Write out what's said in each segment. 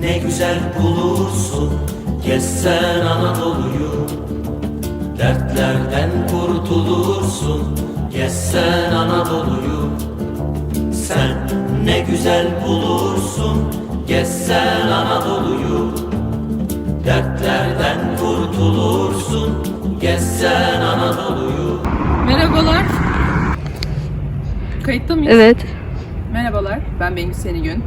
ne güzel bulursun Gezsen Anadolu'yu Dertlerden kurtulursun Gezsen Anadolu'yu Sen ne güzel bulursun Gezsen Anadolu'yu Dertlerden kurtulursun Gezsen Anadolu'yu Merhabalar. Kayıtta mıyız? Evet. Merhabalar, ben Bengü Senigün.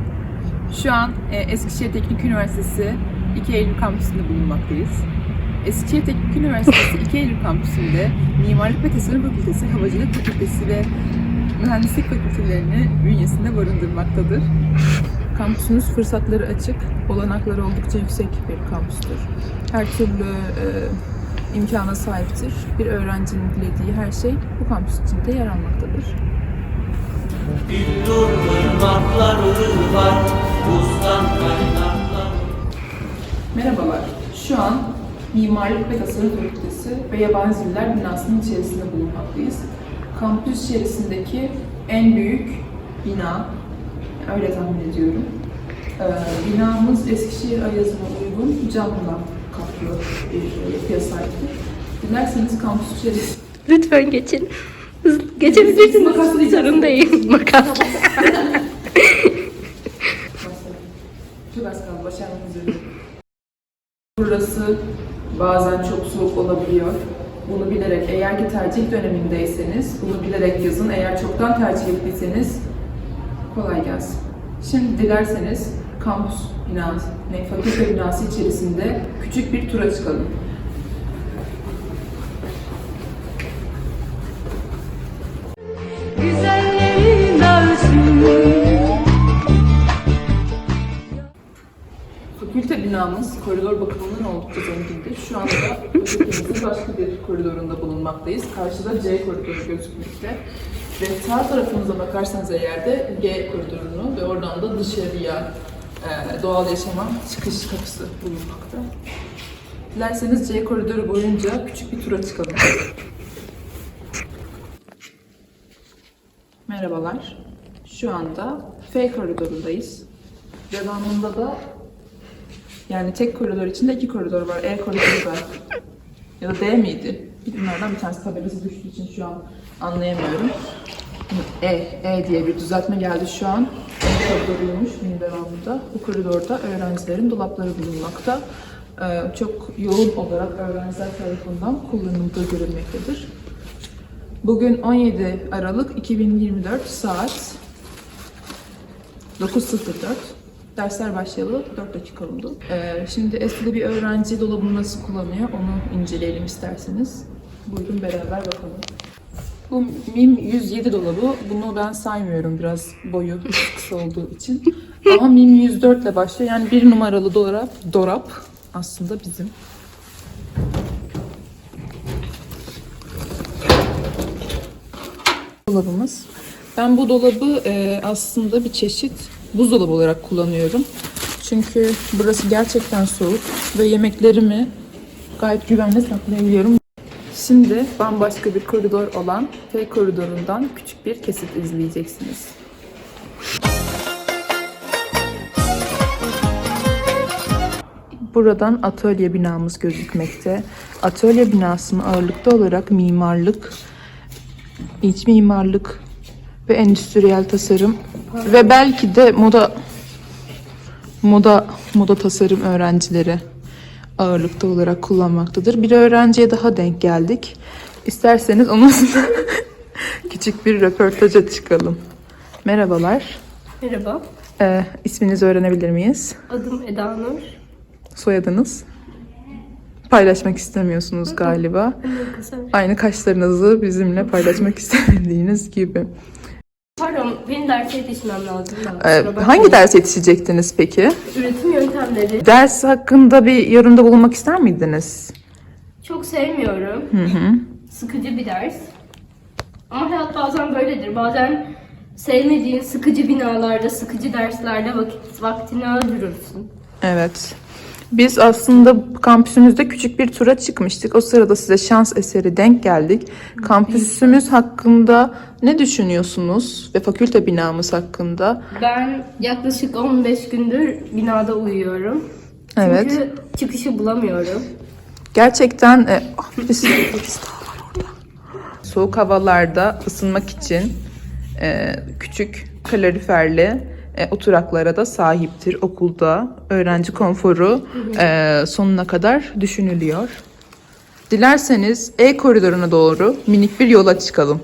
Şu an e, Eskişehir Teknik Üniversitesi 2 Eylül kampüsünde bulunmaktayız. Eskişehir Teknik Üniversitesi 2 Eylül kampüsünde Mimarlık ve Tasarım Fakültesi, Havacılık Fakültesi ve Mühendislik Fakültelerini bünyesinde barındırmaktadır. Kampüsümüz fırsatları açık, olanakları oldukça yüksek bir kampüstür. Her türlü e, imkana sahiptir. Bir öğrencinin dilediği her şey bu kampüs içinde yer almaktadır. Var Buzdan kaynaklar Merhabalar. Şu an Mimarlık ve Tasarım Fakültesi ve Yabancı Diller binasının içerisinde bulunmaktayız. Kampüs içerisindeki en büyük bina, öyle tahmin ediyorum. Ee, binamız Eskişehir Ayazı'na uygun camla kaplı bir yapıya sahiptir. Dilerseniz kampüs içerisinde Lütfen geçin. Geçebilirsiniz. Makaslayacağız. Sorun değil. Makas. Çok az kaldı, başarmamız üzere. Burası bazen çok soğuk olabiliyor. Bunu bilerek eğer ki tercih dönemindeyseniz bunu bilerek yazın. Eğer çoktan tercih ettiyseniz kolay gelsin. Şimdi dilerseniz kampüs binası, ne, fakülte binası içerisinde küçük bir tura çıkalım. Koridor bakımından oldukça zengindir. Şu anda fakültemizin başka bir koridorunda bulunmaktayız. Karşıda C koridoru gözükmekte. Ve sağ tarafımıza bakarsanız eğer de G koridorunu ve oradan da dışarıya e, doğal yaşama çıkış kapısı bulunmakta. Dilerseniz C koridoru boyunca küçük bir tura çıkalım. Merhabalar. Şu anda F koridorundayız. Devamında da yani tek koridor içinde iki koridor var. E koridoru var. Ya da D miydi? Bunlardan bir tanesi tabelası düştüğü için şu an anlayamıyorum. E, E diye bir düzeltme geldi şu an. E koridoruymuş devamında. Bu koridorda öğrencilerin dolapları bulunmakta. Ee, çok yoğun olarak öğrenciler tarafından kullanıldığı görülmektedir. Bugün 17 Aralık 2024 saat 9.04. Dersler başlayalı 4 dakika oldu. Şimdi Esli'de bir öğrenci dolabını nasıl kullanıyor onu inceleyelim isterseniz. Buyurun beraber bakalım. Bu MIM 107 dolabı. Bunu ben saymıyorum biraz boyu kısa olduğu için. Ama MIM 104 ile başlıyor. Yani bir numaralı dolap, dolap aslında bizim. Dolabımız. Ben bu dolabı e, aslında bir çeşit buzdolabı olarak kullanıyorum. Çünkü burası gerçekten soğuk ve yemeklerimi gayet güvenle saklayabiliyorum. Şimdi bambaşka bir koridor olan F koridorundan küçük bir kesit izleyeceksiniz. Buradan atölye binamız gözükmekte. Atölye binasının ağırlıklı olarak mimarlık, iç mimarlık ve endüstriyel tasarım ve belki de moda moda moda tasarım öğrencileri ağırlıkta olarak kullanmaktadır. Bir öğrenciye daha denk geldik. İsterseniz onunla küçük bir röportaja çıkalım. Merhabalar. Merhaba. Ee, isminizi öğrenebilir miyiz? Adım Eda Nur. Soyadınız? Paylaşmak istemiyorsunuz galiba. Aynı kaşlarınızı bizimle paylaşmak istemediğiniz gibi. Pardon, benim derse yetişmem lazım. da. Ee, Kusura bakmayın. hangi ders yetişecektiniz peki? Üretim yöntemleri. Ders hakkında bir yorumda bulunmak ister miydiniz? Çok sevmiyorum. Sıkıcı bir ders. Ama hayat bazen böyledir. Bazen sevmediğin sıkıcı binalarda, sıkıcı derslerde vakit, vaktini öldürürsün. Evet. Biz aslında kampüsümüzde küçük bir tura çıkmıştık. O sırada size şans eseri denk geldik. Kampüsümüz hakkında ne düşünüyorsunuz ve fakülte binamız hakkında? Ben yaklaşık 15 gündür binada uyuyorum. Evet. Çünkü çıkışı bulamıyorum. Gerçekten e, ah, birisi daha var orada. Soğuk havalarda ısınmak için e, küçük kaloriferli e, oturaklara da sahiptir okulda. Öğrenci konforu e, sonuna kadar düşünülüyor. Dilerseniz E koridoruna doğru minik bir yola çıkalım.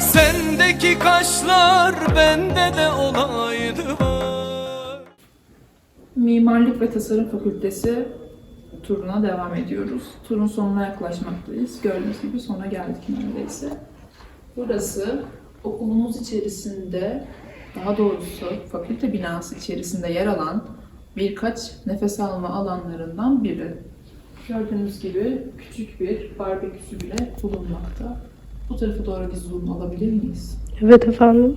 Sendeki kaşlar bende de olaydı var Mimarlık ve Tasarım Fakültesi turuna devam ediyoruz. Turun sonuna yaklaşmaktayız. Gördüğünüz gibi sona geldik neredeyse. Burası okulumuz içerisinde, daha doğrusu fakülte binası içerisinde yer alan birkaç nefes alma alanlarından biri. Gördüğünüz gibi küçük bir barbeküsü bile bulunmakta. Bu tarafa doğru bir zoom alabilir miyiz? Evet efendim.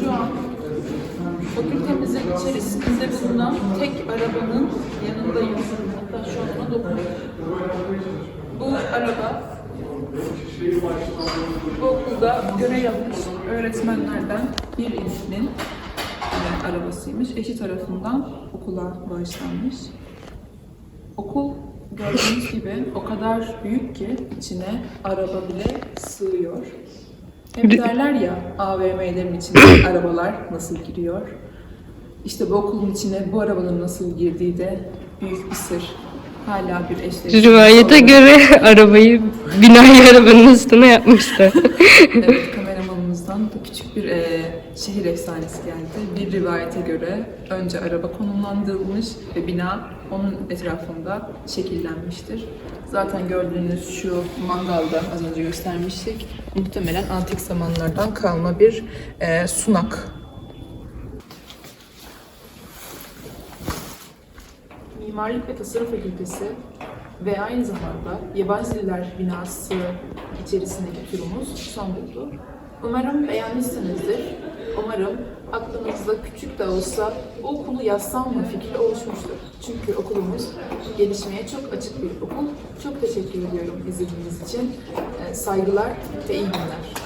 Şu an fakültemizin içerisinde bulunan tek arabanın yanındayım. Hatta şu an ona dokunuyorum. Bu araba bu okulda görev yapmış öğretmenlerden birinin e, arabasıymış. Eşi tarafından okula bağışlanmış. Okul gördüğünüz gibi o kadar büyük ki içine araba bile sığıyor. Hep derler ya AVM'lerin içine arabalar nasıl giriyor. İşte bu okulun içine bu arabanın nasıl girdiği de büyük bir sır. Hala bir eşleşme. Rivayete göre arabayı binayı arabanın üstüne yapmışlar. Evet, bir e, şehir efsanesi geldi. Bir rivayete göre önce araba konumlandırılmış ve bina onun etrafında şekillenmiştir. Zaten gördüğünüz şu mangalda az önce göstermiştik. Muhtemelen antik zamanlardan kalma bir e, sunak. Mimarlık ve Tasarım Fakültesi ve aynı zamanda Yabancı Diller Binası içerisindeki turumuz son buldu. Umarım beğenmişsinizdir. Umarım aklınızda küçük de olsa bu okulu yazsam mı fikri oluşmuştur. Çünkü okulumuz gelişmeye çok açık bir okul. Çok teşekkür ediyorum izlediğiniz için. Ee, Saygılar ve iyi günler.